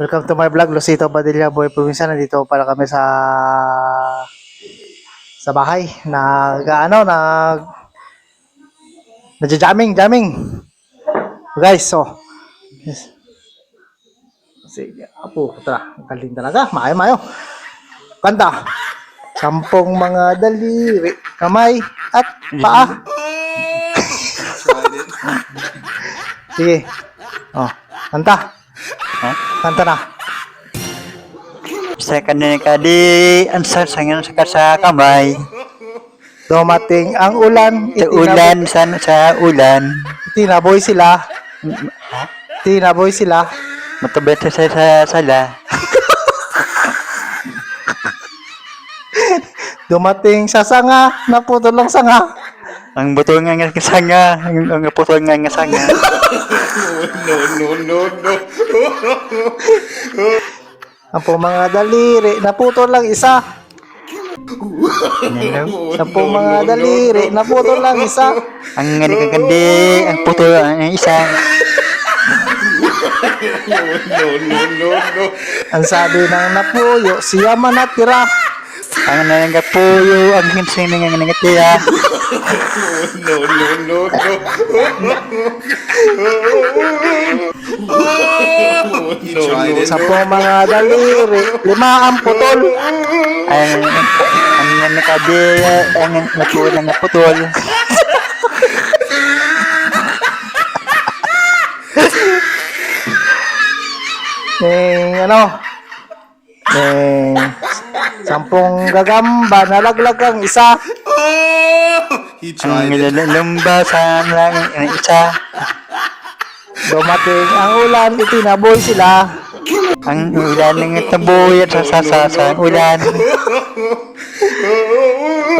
Welcome to my vlog, Lucito Padilla, Boy Provincia. Nandito pala kami sa sa bahay. Nag, ano, nag Nadja-jamming, jamming. Guys, so. Yes. Sige, apo, tara. Galing talaga. Maayo, maayo. Kanta. Sampung mga daliri, kamay, at paa. Sige. Oh, kanta. Ha? Kanta na. Sa kanina ka di ang sarsangan sa sa kamay. Dumating ang ulan. Sa ulan, sa, sa ulan. Tinaboy sila. Tinaboy sila. Matabet sa sa sala. Dumating sa sanga. Naputol lang sanga. Ang buto nga nga sanga, ang, ang puto nga nga sanga. Ang po mga daliri. Naputol lang isa. Po mga daliri. Naputol lang isa. Ang nga nikagandi, ang puto ang isa. Ang sabi ng napuyo. Siya man natira. Ang nangapuyo, ang hinsing nga nangatiya. Sa po mga daliri. Lima ang putol. Ang ang nga nakadi, ang napuyo nga putol. Eh, ano? Eh, sampung gagamba. Nalaglag ang isa. He Ang tried it. nilalumbasan lang ang isa. Dumating ang ulan. Itinaboy sila. Ang ulan ng taboy at sasasa ang ulan.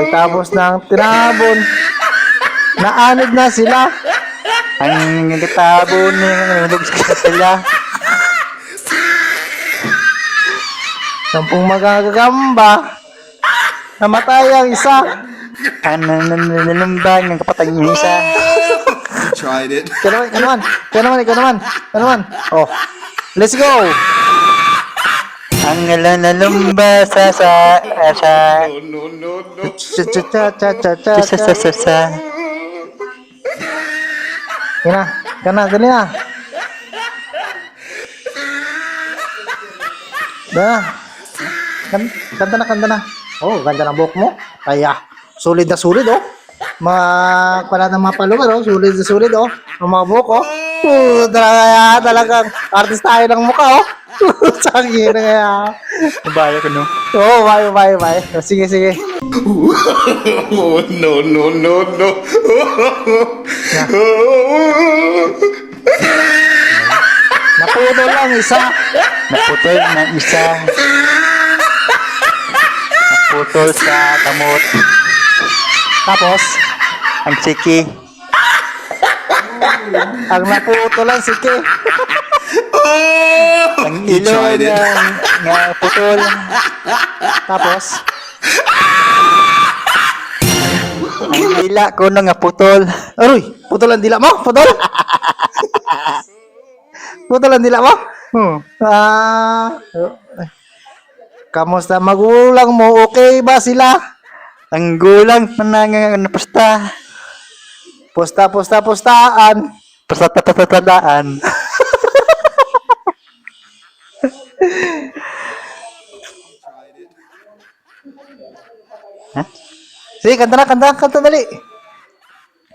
Pagtapos ng tinabon, naanid na sila. Ang nagtabo ng sa sila. Sampung magagamba, namatay ang isa. Ang nananalambang ng kapatay ng isa. Tried it. Ikaw naman, ikaw naman, ikaw naman, ikaw naman, ikaw naman. Oh, let's go! Ang nananalamba sa sa sa No, no, no. Cha cha cha cha cha cha sa sa sa sa Yan na, kana, gani na. Yan na. Kan, kanta na, kanta na. Oh, ganda ng buhok mo. Kaya, sulit na sulit, oh. Mga, pala ng mga palugar, oh. Sulit na sulit, oh. Ang mga buhok, oh. Uh, talaga, talagang artist tayo ng mukha, oh. Sangi na kaya. Bayo ko no. Oo, oh, bye, bye, bye. Sige, sige. Oh, no, no, no, no. Naputol lang isa. Naputol ng isa. Naputol sa kamot. Tapos, Ang siki. ang naputol. Ang He ilo tried it. ng nga putol. Tapos, Ang dila ko na nga putol. aroy, putol ang dila mo, putol. putol ang dila mo. Hmm. Ah, kamusta magulang mo? Okay ba sila? Ang gulang mananga napasta. Pusta, pusta, pustaan. Pasata-pasatadaan. ha? Sige, kanta na, kanta, kanta dali.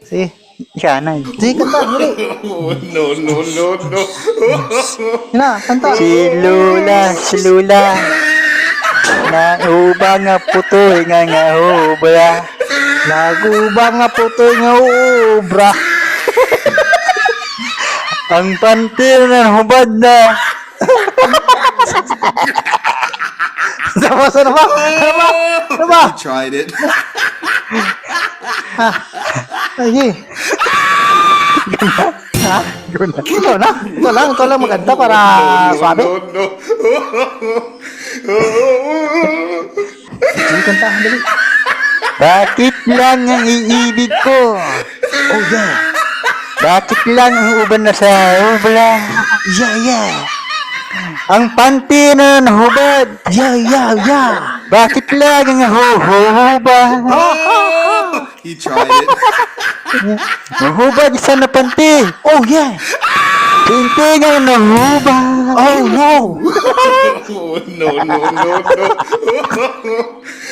Sige, Siya na. sige, kanta, dali. No, no, no, no. Yun na, kanta. Si Lula, si Lula. Na uba nga putoy nga nga ubra. Naguba nga puto nga ubra. Ang pantir na hubad na. Tapos, ano ba? Ano ba? Ano ba? He tried it. Ay, Ha? Ito na. Ito lang. Ito lang maganda para swabe. No, no. Sige, kanta. Dali. Bakit lang ang iibig ko? Oh, yeah. Bakit lang ang uban na sa ubra? Yeah, yeah. Ang panty na nahubad. Yeah, yeah, yeah. Bakit lagi nahuhubad? He tried it. Nahubad isa na panty. Oh, yeah. Pinti nga nahubad. Oh, no. Oh, no, no, no, no.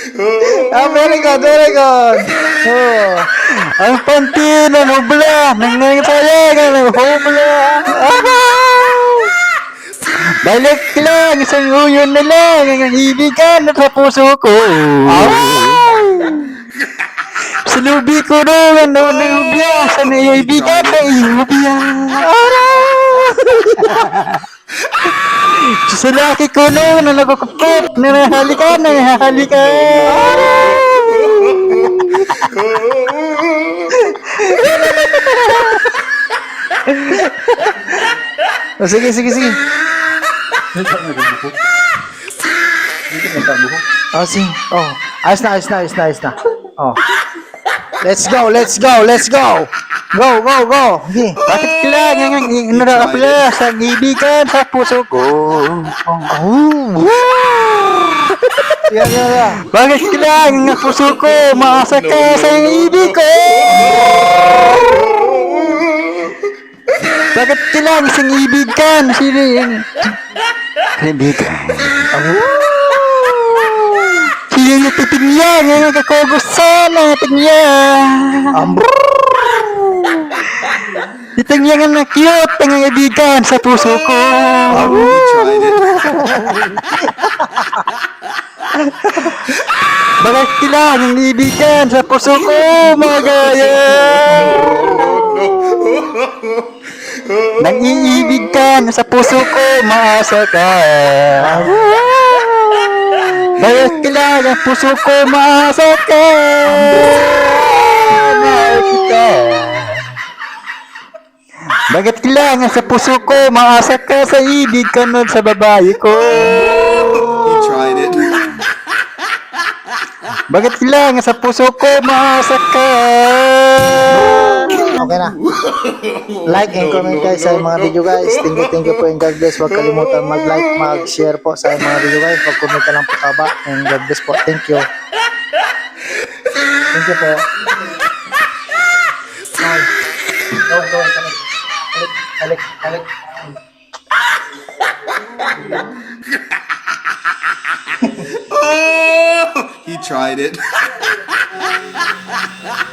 Ah, very good, very good. Oh. Ang panty na nahubla. Nangyayari nga nahubla. Balik lang, isang uyon na lang ang ibigan na sa puso ko. Sinubi ko rin ano na ubya sa naibigan na iubya. Sa laki ko na na nahalika na nahalika. Oh, sige, sige, sige. Oh, sige. Oh, ayos na, ayos na, ayos na, ayos na. Oh. Let's go, let's go, let's go. Go, go, go. Sige. Bakit kailangan ang inarapla sa ibigan sa puso ko? Oh. Yan, yan, yan. Bakit kailangan ang puso ko maasa ka sa ibig ko? Bakit kailangan isang ibigan? Sino yung... Kaibigan. Sino Ang nagkakugusan ng titingyan. Um, Titingyan na cute ang ibigan sa puso ko. He tried it. Bakit kailangan ang ibigan sa puso ko, mga gaya? Nang-iibig ka na sa puso ko, maasa ka. Kailangan ang puso ko, maasa ka. Mahal kita. Bakit kailangan sa puso ko, maasa ka sa ibig ka nun sa babae ko? He tried it. Bakit kailangan sa puso ko, maasa ka? Okay na. Like and comment guys sa mga video guys. Thank you, thank you po and God bless. Huwag kalimutan mag-like, mag-share po sa mga video guys. Mag-comment lang po taba. And God bless po. Thank you. Thank you po. Ay. Go, go. Halik, halik, halik. He tried it.